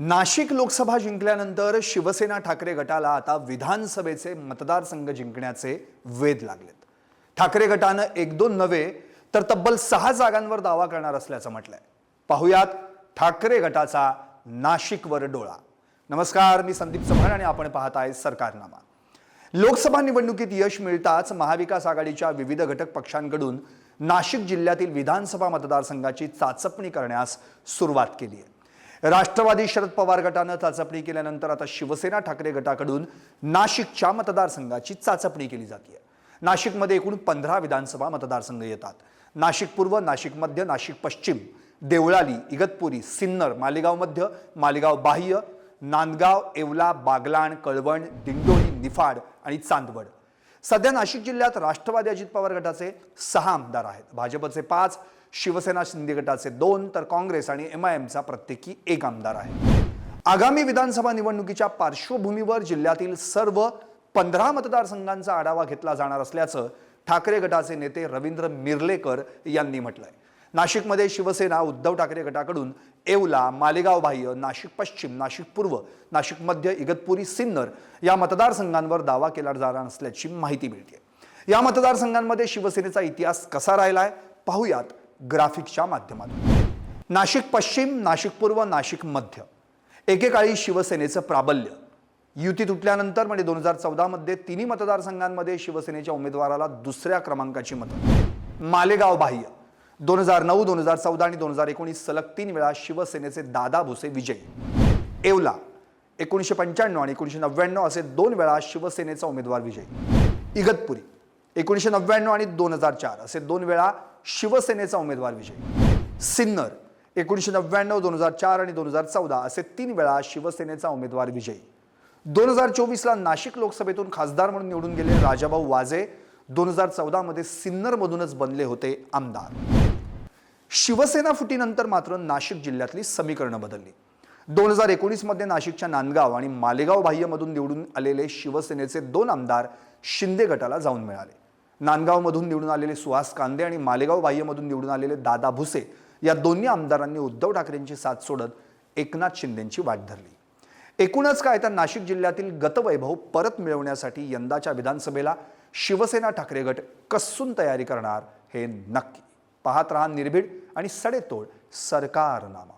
नाशिक लोकसभा जिंकल्यानंतर शिवसेना ठाकरे गटाला आता विधानसभेचे मतदारसंघ जिंकण्याचे वेध लागलेत. ठाकरे गटानं एक दोन नव्हे तर तब्बल सहा जागांवर दावा करणार असल्याचं म्हटलंय. पाहुयात ठाकरे गटाचा नाशिकवर डोळा. नमस्कार मी संदीप चव्हाण आणि आपण पाहत आहे सरकारनामा. लोकसभा निवडणुकीत यश मिळताच महाविकास आघाडीच्या विविध घटक पक्षांकडून नाशिक जिल्ह्यातील विधानसभा मतदारसंघाची चाचपणी करण्यास सुरुवात केली आहे. राष्ट्रवादी शरद पवार गटानं चाचपणी केल्यानंतर आता शिवसेना ठाकरे गटाकडून नाशिकच्या मतदारसंघाची चाचपणी केली जाते नाशिकमध्ये एकूण पंधरा विधानसभा मतदारसंघ येतात. नाशिक पूर्व नाशिक मध्य नाशिक पश्चिम देवळाली इगतपुरी सिन्नर मालेगाव मध्य मालेगाव बाह्य नांदगाव येवला बागलाण कळवण दिंडोळी निफाड आणि चांदवड. सध्या नाशिक जिल्ह्यात राष्ट्रवादी अजित पवार गटाचे सहा आमदार आहेत. भाजपचे पाच शिवसेना शिंदे गटाचे दोन तर काँग्रेस आणि एम आय एमचा प्रत्येकी एक आमदार आहे. आगामी विधानसभा निवडणुकीच्या पार्श्वभूमीवर जिल्ह्यातील सर्व पंधरा मतदारसंघांचा आढावा घेतला जाणार असल्याचं ठाकरे गटाचे नेते रवींद्र मिर्लेकर यांनी म्हटलंय. नाशिकमध्ये शिवसेना उद्धव ठाकरे गटाकडून येवला मालेगाव बाह्य नाशिक पश्चिम नाशिक पूर्व नाशिक मध्य इगतपुरी सिन्नर या मतदारसंघांवर दावा केला जाणार असल्याची माहिती मिळते. या मतदारसंघांमध्ये शिवसेनेचा इतिहास कसा राहिलाय? पाहूयात ग्राफिक्सच्या माध्यमातून. नाशिक पश्चिम नाशिक पूर्व नाशिक मध्य. एकेकाळी शिवसेनेचं प्राबल्य. युती तुटल्यानंतर म्हणजे दोन हजार चौदामध्ये तिन्ही मतदारसंघांमध्ये शिवसेनेच्या उमेदवाराला दुसऱ्या क्रमांकाची मतं. मालेगाव बाह्य. दोन हजार नऊ दोन हजार चौदा आणि दोन हजार एकोणीस सलग तीन वेळा शिवसेनेचे दादा भुसे विजयी. येवला एकोणीसशे पंच्याण्णव आणि एकोणीसशे नव्याण्णव असे दोन वेळा शिवसेनेचा उमेदवार विजयी. इगतपुरी एकोणीसशे नव्याण्णव आणि दोन हजार चार असे दोन वेळा शिवसेनेचा उमेदवार विजयी. सिन्नर एकोणीसशे नव्याण्णव दोन हजार चार आणि दोन हजार चौदा असे तीन वेळा शिवसेनेचा उमेदवार विजयी. दोन हजार चोवीसला नाशिक लोकसभेतून खासदार म्हणून निवडून गेले राजाभाऊ वाजे दोन हजार चौदामध्ये सिन्नरमधूनच बनले होते आमदार. शिवसेना फुटीनंतर मात्र नाशिक जिल्ह्यातली समीकरणं बदलली. दोन हजार एकोणीसमध्ये नाशिकच्या नांदगाव आणि मालेगाव बाह्यमधून निवडून आलेले शिवसेनेचे दोन आमदार शिंदे गटाला जाऊन मिळाले. नांदगावमधून निवडून आलेले सुहास कांदे आणि मालेगाव बाह्यमधून निवडून आलेले दादा भुसे या दोन्ही आमदारांनी उद्धव ठाकरेंची साथ सोडत एकनाथ शिंदेंची वाट धरली. एकूणच काय तर नाशिक जिल्ह्यातील गतवैभव परत मिळवण्यासाठी यंदाच्या विधानसभेला शिवसेना ठाकरे गट कसून तयारी करणार हे नक्की. पाहत रहा निर्भीड आणि सडेतोड सरकारनामा.